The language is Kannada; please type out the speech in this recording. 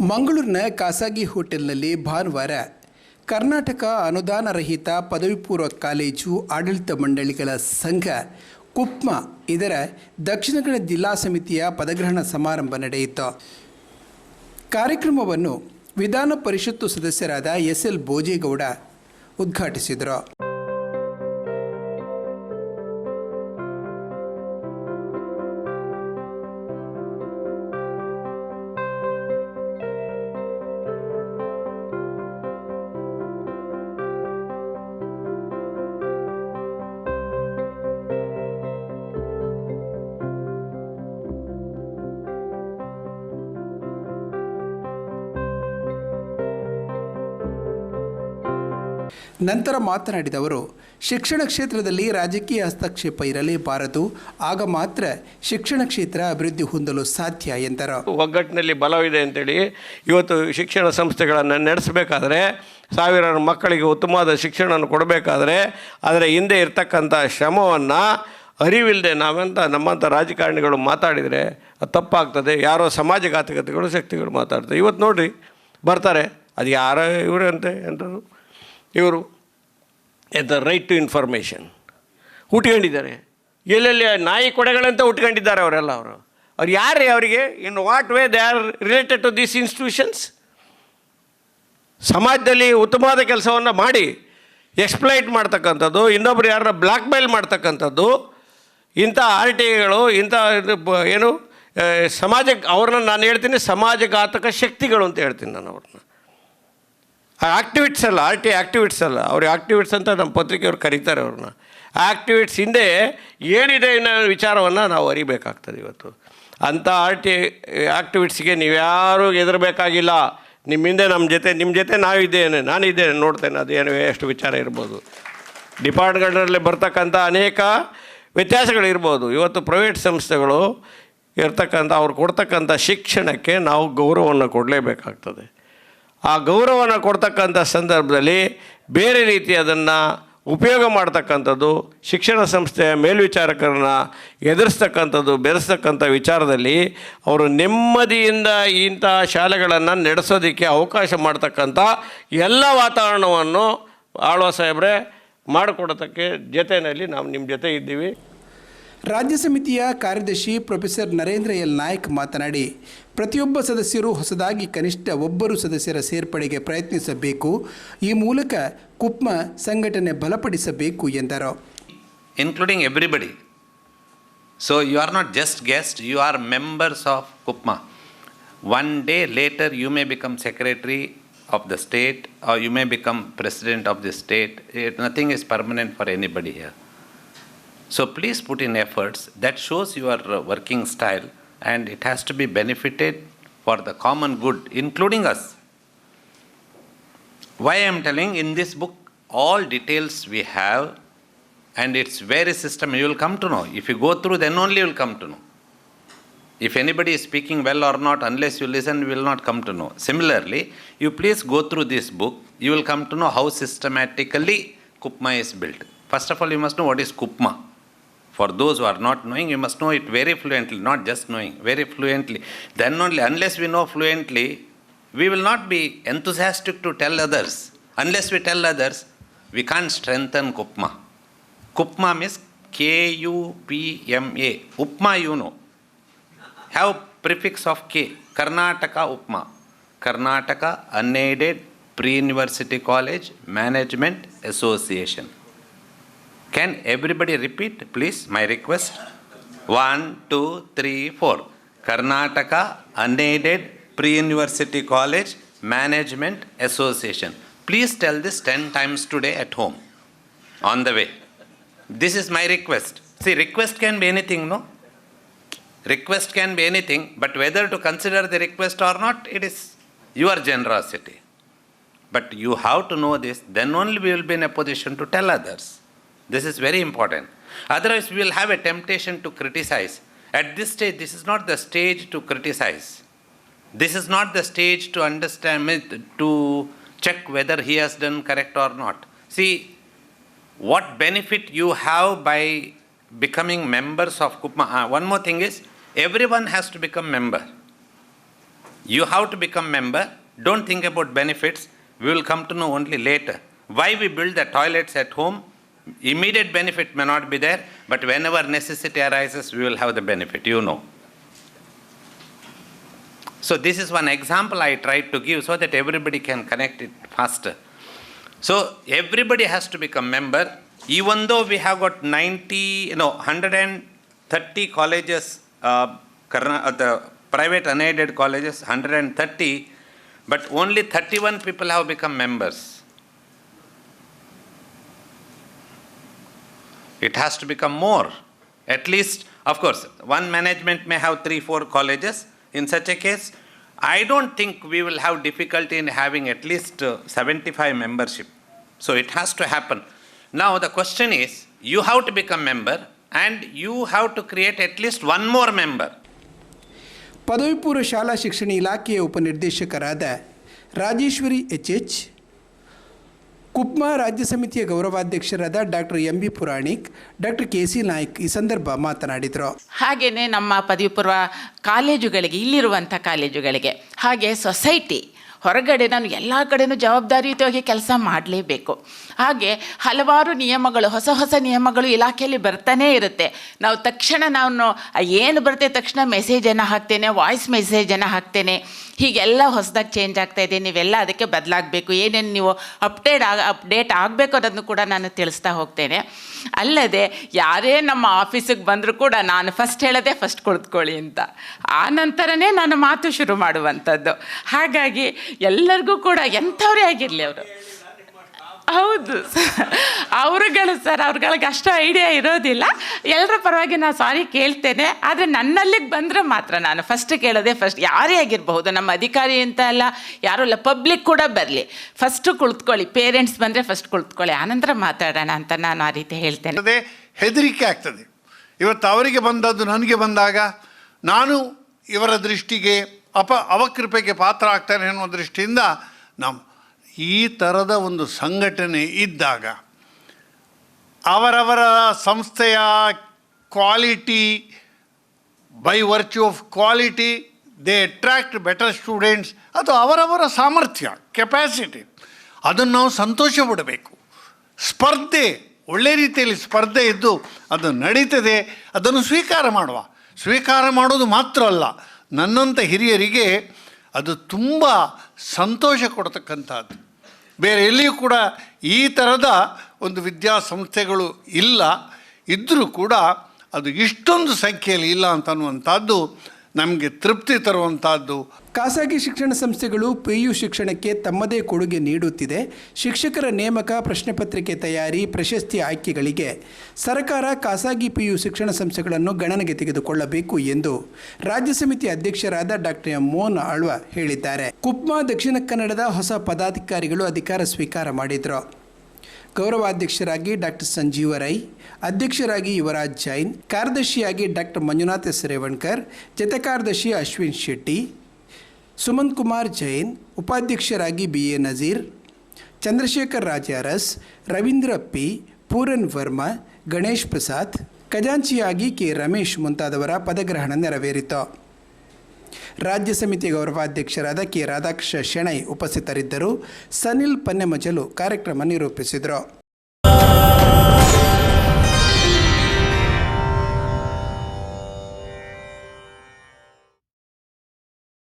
ಮಂಗಳೂರಿನ ಖಾಸಗಿ ಹೋಟೆಲ್ನಲ್ಲಿ ಭಾನುವಾರ ಕರ್ನಾಟಕ ಅನುದಾನ ರಹಿತ ಪದವಿ ಪೂರ್ವ ಕಾಲೇಜು ಆಡಳಿತ ಮಂಡಳಿಗಳ ಸಂಘ, ಕುಪ್ಮ ಇದರ ದಕ್ಷಿಣ ಕನ್ನಡ ಜಿಲ್ಲಾ ಸಮಿತಿಯ ಪದಗ್ರಹಣ ಸಮಾರಂಭ ನಡೆಯಿತು. ಕಾರ್ಯಕ್ರಮವನ್ನು ವಿಧಾನ ಪರಿಷತ್ತು ಸದಸ್ಯರಾದ ಎಸ್ ಎಲ್ ಭೋಜೇಗೌಡ ಉದ್ಘಾಟಿಸಿದರು. ನಂತರ ಮಾತನಾಡಿದ ಅವರು, ಶಿಕ್ಷಣ ಕ್ಷೇತ್ರದಲ್ಲಿ ರಾಜಕೀಯ ಹಸ್ತಕ್ಷೇಪ ಇರಲೇಬಾರದು, ಆಗ ಮಾತ್ರ ಶಿಕ್ಷಣ ಕ್ಷೇತ್ರ ಅಭಿವೃದ್ಧಿ ಹೊಂದಲು ಸಾಧ್ಯ ಎಂದರು. ಒಗ್ಗಟ್ಟಿನಲ್ಲಿ ಬಲವಿದೆ ಅಂತೇಳಿ ಇವತ್ತು ಶಿಕ್ಷಣ ಸಂಸ್ಥೆಗಳನ್ನು ನಡೆಸಬೇಕಾದ್ರೆ, ಸಾವಿರಾರು ಮಕ್ಕಳಿಗೆ ಉತ್ತಮವಾದ ಶಿಕ್ಷಣವನ್ನು ಕೊಡಬೇಕಾದ್ರೆ ಅದರ ಹಿಂದೆ ಇರತಕ್ಕಂಥ ಶ್ರಮವನ್ನು ಅರಿವಿಲ್ಲದೆ ನಾವಂತ ನಮ್ಮಂಥ ರಾಜಕಾರಣಿಗಳು ಮಾತಾಡಿದರೆ ಅದು ತಪ್ಪಾಗ್ತದೆ, ಯಾರೋ ಸಮಾಜಘಾತಕತೆಗಳು ಶಕ್ತಿಗಳು ಮಾತಾಡ್ತಾರೆ ಇವತ್ತು ನೋಡಿರಿ, ಬರ್ತಾರೆ. ಅದು ಯಾರೋ ಇವರು ಅಂತೆ ಎಂಥದ್ದು ಇವರು ಎಂತ ರೈಟ್ ಟು ಇನ್ಫಾರ್ಮೇಷನ್ ಹುಟ್ಕೊಂಡಿದ್ದಾರೆ. ಎಲ್ಲೆಲ್ಲಿ ನಾಯಿ ಕೊಡೆಗಳಂತ ಉಟ್ಕೊಂಡಿದ್ದಾರೆ ಅವರೆಲ್ಲ ಅವರು. ಅವ್ರು ಯಾರೇ ಅವರಿಗೆ? In what way they are related to these institutions ಸಮಾಜದಲ್ಲಿ ಉತ್ತಮವಾದ ಕೆಲಸವನ್ನು ಮಾಡಿ ಎಕ್ಸ್ಪ್ಲೈಟ್ ಮಾಡ್ತಕ್ಕಂಥದ್ದು, ಇನ್ನೊಬ್ರು ಯಾರನ್ನ ಬ್ಲ್ಯಾಕ್ ಮೇಲ್ ಮಾಡ್ತಕ್ಕಂಥದ್ದು, ಇಂಥ ಆರ್ ಟಿ ಐಗಳು ಇಂಥ ಏನು ಸಮಾಜ ಸಮಾಜಕ್ಕೆ ಅವ್ರನ್ನ ನಾನು ಹೇಳ್ತೀನಿ ಸಮಾಜಘಾತಕ ಶಕ್ತಿಗಳು ಅಂತ ಹೇಳ್ತೀನಿ ನಾನು ಅವ್ರನ್ನ. ಆ್ಯಕ್ಟಿವಿಟ್ಸ್ ಅಲ್ಲ ಆರ್ ಟಿ ಆ್ಯಕ್ಟಿವಿಟ್ಸ್ ಅಲ್ಲ. ಅವ್ರ ಆ್ಯಕ್ಟಿವಿಟ್ಸ್ ಅಂತ ನಮ್ಮ ಪತ್ರಿಕೆಯವ್ರು ಕರೀತಾರೆ ಅವ್ರನ್ನ. ಆ್ಯಕ್ಟಿವಿಟ್ಸ್ ಹಿಂದೆ ಏನಿದೆ ಅನ್ನೋ ವಿಚಾರವನ್ನು ನಾವು ಅರಿಬೇಕಾಗ್ತದೆ ಇವತ್ತು. ಅಂಥ ಆರ್ ಟಿ ಆ್ಯಕ್ಟಿವಿಟ್ಸ್ಗೆ ನೀವ್ಯಾರೂ ಹೆದರಬೇಕಾಗಿಲ್ಲ. ನಿಮ್ಮ ಹಿಂದೆ ನಮ್ಮ ಜೊತೆ ನಿಮ್ಮ ಜೊತೆ ನಾವಿದ್ದೇನೆ ನಾನಿದ್ದೇನೆ ನೋಡ್ತೇನೆ ಅದೇನು ಎಷ್ಟು ವಿಚಾರ ಇರ್ಬೋದು. ಡಿಪಾರ್ಟ್ಮೆಂಟ್ಗಳಲ್ಲಿ ಬರ್ತಕ್ಕಂಥ ಅನೇಕ ವ್ಯತ್ಯಾಸಗಳಿರ್ಬೋದು ಇವತ್ತು ಪ್ರೈವೇಟ್ ಸಂಸ್ಥೆಗಳು ಇರ್ತಕ್ಕಂಥ, ಅವ್ರು ಕೊಡ್ತಕ್ಕಂಥ ಶಿಕ್ಷಣಕ್ಕೆ ನಾವು ಗೌರವವನ್ನು ಕೊಡಲೇಬೇಕಾಗ್ತದೆ. ಆ ಗೌರವವನ್ನು ಕೊಡ್ತಕ್ಕಂಥ ಸಂದರ್ಭದಲ್ಲಿ ಬೇರೆ ರೀತಿ ಅದನ್ನು ಉಪಯೋಗ ಮಾಡ್ತಕ್ಕಂಥದ್ದು ಶಿಕ್ಷಣ ಸಂಸ್ಥೆಯ ಮೇಲ್ವಿಚಾರಕರನ್ನ ಎದುರಿಸ್ತಕ್ಕಂಥದ್ದು, ಬೆರೆಸ್ತಕ್ಕಂಥ ವಿಚಾರದಲ್ಲಿ ಅವರು ನೆಮ್ಮದಿಯಿಂದ ಇಂಥ ಶಾಲೆಗಳನ್ನು ನಡೆಸೋದಕ್ಕೆ ಅವಕಾಶ ಮಾಡ್ತಕ್ಕಂಥ ಎಲ್ಲ ವಾತಾವರಣವನ್ನು ಆಳ್ವ ಸಾಹೇಬ್ರೆ ಮಾಡಿಕೊಡೋದಕ್ಕೆ ಜೊತೆಯಲ್ಲಿ ನಾವು ನಿಮ್ಮ ಜೊತೆ ಇದ್ದೀವಿ. ರಾಜ್ಯ ಸಮಿತಿಯ ಕಾರ್ಯದರ್ಶಿ ಪ್ರೊಫೆಸರ್ ನರೇಂದ್ರ ಎಲ್ ನಾಯ್ಕ್ ಮಾತನಾಡಿ, ಪ್ರತಿಯೊಬ್ಬ ಸದಸ್ಯರು ಹೊಸದಾಗಿ ಕನಿಷ್ಠ ಒಬ್ಬರು ಸದಸ್ಯರ ಸೇರ್ಪಡೆಗೆ ಪ್ರಯತ್ನಿಸಬೇಕು. ಈ ಮೂಲಕ ಕುಪ್ಮ ಸಂಘಟನೆ ಬಲಪಡಿಸಬೇಕು ಎಂದರು. Including everybody so you are not just guest you are members of KUPMA one day later you may become secretary of the state you may become president of the state it nothing is permanent for anybody here So please put in efforts. That shows your uh, working style and it has to be benefited for the common good, including us. Why I am telling in this book, all details we have, and it's very system you will come to know. If you go through, then only you will come to know. If anybody is speaking well or not, unless you listen, you will not come to know. Similarly, you please go through this book, you will come to know how systematically Kupma is built. First of all, you must know what is Kupma. For those who are not knowing, you must know it very fluently, not just knowing, very fluently. Then only, unless we know fluently, we will not be enthusiastic to tell others. Unless we tell others, we can't strengthen Kupma. Kupma means K U P M A. Upma, you know. Have prefix of K. Karnataka Upma. Karnataka Unaided Pre-University College Management Association. Can everybody repeat, please, my request? One, two, three, four. Karnataka Unaided Pre-University College Management Association. Please tell this 10 times today at home, on the way. This is my request. See, request can be anything, no? Request can be anything, but whether to consider the request or not, it is your generosity. But you have to know this, then only we will be in a position to tell others. This is very important. Otherwise, we will have a temptation to criticize. At this stage, this is not the stage to criticize. This is not the stage to understand, to check whether he has done correct or not. See, what benefit you have by becoming members of Kupma. Ah, one more thing is, everyone has to become member. You have to become member. Don't think about benefits. We will come to know only later. Why we build the toilets at home? Immediate benefit may not be there, but whenever necessity arises, we will have the benefit. You know. So this is one example I tried to give so that everybody can connect it faster. So everybody has to become member, even though we have got 90, no, 130 colleges, uh, uh, the private unaided colleges, 130, but only 31 people have become members. It has to become more. At least, of course, one management may have three, four colleges. In such a case, I don't think we will have difficulty in having at least uh, 75 membership. So it has to happen. Now the question is, you have to become member and you have to create at least one more member. ಪದವಿ ಪೂರ್ವ ಶಾಲಾ ಶಿಕ್ಷಣ ಇಲಾಖೆಯ ಉಪನಿರ್ದೇಶಕರಾದ ರಾಜೇಶ್ವರಿ ಎಚ್ ಎಚ್ ಕುಪ್ಮಾ ರಾಜ್ಯ ಸಮಿತಿಯ ಗೌರವಾಧ್ಯಕ್ಷರಾದ doctor M B Puranik, doctor K C Naik ಈ ಸಂದರ್ಭ ಮಾತನಾಡಿದರು. ಹಾಗೆಯೇ ನಮ್ಮ ಪದವಿ ಪೂರ್ವ ಕಾಲೇಜುಗಳಿಗೆ, ಇಲ್ಲಿರುವಂಥ ಕಾಲೇಜುಗಳಿಗೆ, ಹಾಗೆ ಸೊಸೈಟಿ ಹೊರಗಡೆ ನಾನು ಎಲ್ಲ ಕಡೆನೂ ಜವಾಬ್ದಾರಿಯುತವಾಗಿ ಕೆಲಸ ಮಾಡಲೇಬೇಕು. ಹಾಗೆ ಹಲವಾರು ನಿಯಮಗಳು, ಹೊಸ ಹೊಸ ನಿಯಮಗಳು ಇಲಾಖೆಯಲ್ಲಿ ಬರ್ತಾನೇ ಇರುತ್ತೆ. ನಾವು ತಕ್ಷಣ ನಾನು ಏನು ಬರುತ್ತೆ ತಕ್ಷಣ ಮೆಸೇಜನ್ನು ಹಾಕ್ತೇನೆ, ವಾಯ್ಸ್ ಮೆಸೇಜನ್ನು ಹಾಕ್ತೇನೆ. ಹೀಗೆಲ್ಲ ಹೊಸದಾಗಿ ಚೇಂಜ್ ಆಗ್ತಾ ಇದೆ. ನೀವೆಲ್ಲ ಅದಕ್ಕೆ ಬದಲಾಗಬೇಕು. ಏನೇನು ನೀವು ಅಪ್ಡೇಟ್ ಆಗ ಅಪ್ಡೇಟ್ ಆಗಬೇಕು ಅನ್ನೋದನ್ನು ಕೂಡ ನಾನು ತಿಳಿಸ್ತಾ ಹೋಗ್ತೇನೆ. ಅಲ್ಲದೆ ಯಾರೇ ನಮ್ಮ ಆಫೀಸಿಗೆ ಬಂದರೂ ಕೂಡ ನಾನು ಫಸ್ಟ್ ಹೇಳೋದೇ ಫಸ್ಟ್ ಕುಳಿತುಕೊಳ್ಳಿ ಅಂತ. ಆ ನಂತರನೇ ನಾನು ಮಾತು ಶುರು ಮಾಡುವಂಥದ್ದು. ಹಾಗಾಗಿ ಎಲ್ಲರಿಗೂ ಕೂಡ ಎಂಥವರೇ ಆಗಿರಲಿ ಅವರು. ಹೌದು. ಅವರುಗಳು ಸರ್ ಅವ್ರುಗಳಿಗೆ ಅಷ್ಟು ಐಡಿಯಾ ಇರೋದಿಲ್ಲ. ಎಲ್ಲರ ಪರವಾಗಿ ನಾನು ಸಾರಿ ಕೇಳ್ತೇನೆ. ಆದರೆ ನನ್ನಲ್ಲಿಗೆ ಬಂದರೆ ಮಾತ್ರ ನಾನು ಫಸ್ಟ್ ಕೇಳೋದೇ ಫಸ್ಟ್ ಯಾರೇ ಆಗಿರಬಹುದು, ನಮ್ಮ ಅಧಿಕಾರಿ ಅಂತ ಅಲ್ಲ, ಯಾರೂ ಅಲ್ಲ ಪಬ್ಲಿಕ್ ಕೂಡ ಬರಲಿ. ಫಸ್ಟು ಕುಳಿತ್ಕೊಳ್ಳಿ ಪೇರೆಂಟ್ಸ್ ಬಂದರೆ ಫಸ್ಟ್ ಕುಳಿತುಕೊಳ್ಳಿ. ಆನಂತರ ಮಾತಾಡೋಣ ಅಂತ ನಾನು ಆ ರೀತಿ ಹೇಳ್ತೇನೆ. ಹೆದರಿಕೆ ಆಗ್ತದೆ. ಇವತ್ತು ಅವರಿಗೆ ಬಂದದ್ದು ನನಗೆ ಬಂದಾಗ ನಾನು ಇವರ ದೃಷ್ಟಿಗೆ ಅಪ ಅವಕೃಪೆಗೆ ಪಾತ್ರ ಆಗ್ತಾನೆ ಅನ್ನೋ ದೃಷ್ಟಿಯಿಂದ ನಾವು ಈ ಥರದ ಒಂದು ಸಂಘಟನೆ ಇದ್ದಾಗ ಅವರವರ ಸಂಸ್ಥೆಯ quality by virtue of quality they attract better students ಅದು ಅವರವರ ಸಾಮರ್ಥ್ಯ ಕೆಪ್ಯಾಸಿಟಿ ಅದನ್ನು ನಾವು ಸಂತೋಷ ಪಡಬೇಕು ಸ್ಪರ್ಧೆ, ಒಳ್ಳೆ ರೀತಿಯಲ್ಲಿ ಸ್ಪರ್ಧೆ ಇದ್ದು ಅದು ನಡೀತದೆ, ಅದನ್ನು ಸ್ವೀಕಾರ ಮಾಡುವ. ಸ್ವೀಕಾರ ಮಾಡೋದು ಮಾತ್ರ ಅಲ್ಲ ನನ್ನಂಥ ಹಿರಿಯರಿಗೆ ಅದು ತುಂಬ ಸಂತೋಷ ಕೊಡ್ತಕ್ಕಂಥದ್ದು. ಬೇರೆ ಎಲ್ಲಿಯೂ ಕೂಡ ಈ ಥರದ ಒಂದು ವಿದ್ಯಾಸಂಸ್ಥೆಗಳು ಇಲ್ಲ. ಇದ್ದರೂ ಕೂಡ ಅದು ಇಷ್ಟೊಂದು ಸಂಖ್ಯೆಯಲ್ಲಿ ಇಲ್ಲ ಅಂತನ್ನುವಂಥದ್ದು ನಮಗೆ ತೃಪ್ತಿ ತರುವಂತಹದ್ದು. ಖಾಸಗಿ ಶಿಕ್ಷಣ ಸಂಸ್ಥೆಗಳು ಪಿಯು ಶಿಕ್ಷಣಕ್ಕೆ ತಮ್ಮದೇ ಕೊಡುಗೆ ನೀಡುತ್ತಿದೆ. ಶಿಕ್ಷಕರ ನೇಮಕ, ಪ್ರಶ್ನೆ ಪತ್ರಿಕೆ ತಯಾರಿ, ಪ್ರಶಸ್ತಿ ಆಯ್ಕೆಗಳಿಗೆ ಸರ್ಕಾರ ಖಾಸಗಿ ಪಿಯು ಶಿಕ್ಷಣ ಸಂಸ್ಥೆಗಳನ್ನು ಗಣನೆಗೆ ತೆಗೆದುಕೊಳ್ಳಬೇಕು ಎಂದು ರಾಜ್ಯ ಸಮಿತಿ ಅಧ್ಯಕ್ಷರಾದ ಡಾಕ್ಟರ್ ಮೋಹನ್ ಆಳ್ವ ಹೇಳಿದ್ದಾರೆ. ಕುಪ್ಮಾ, ದಕ್ಷಿಣ ಕನ್ನಡದ ಹೊಸ ಪದಾಧಿಕಾರಿಗಳು ಅಧಿಕಾರ ಸ್ವೀಕಾರ ಮಾಡಿದರು. ಗೌರವಾಧ್ಯಕ್ಷರಾಗಿ ಡಾಕ್ಟರ್ ಸಂಜೀವ ರೈ ಅಧ್ಯಕ್ಷರಾಗಿ ಯುವರಾಜ್ ಜೈನ್, ಕಾರ್ಯದರ್ಶಿಯಾಗಿ ಡಾಕ್ಟರ್ ಮಂಜುನಾಥ್ ಎಸ್ ರೇವಣ್ಕರ್ ಜತೆ ಕಾರ್ಯದರ್ಶಿ ಅಶ್ವಿನ್ ಶೆಟ್ಟಿ, ಸುಮಂತ್ ಕುಮಾರ್ ಜೈನ್, ಉಪಾಧ್ಯಕ್ಷರಾಗಿ B A Nazeer, Chandrashekar Rajaras, Ravindra P, Puran Varma, Ganesh Prasad, ಖಜಾಂಚಿಯಾಗಿ K Ramesh ಮುಂತಾದವರ ಪದಗ್ರಹಣ ನೆರವೇರಿತು. ರಾಜ್ಯ ಸಮಿತಿ ಗೌರವಾಧ್ಯಕ್ಷರಾದ ಕೆ ರಾಧಾಕೃಷ್ಣ ಶೆಣೈ ಉಪಸ್ಥಿತರಿದ್ದರು. ಸನಿಲ್ ಪನ್ನೆಮಜಲು ಕಾರ್ಯಕ್ರಮ ನಿರೂಪಿಸಿದರು.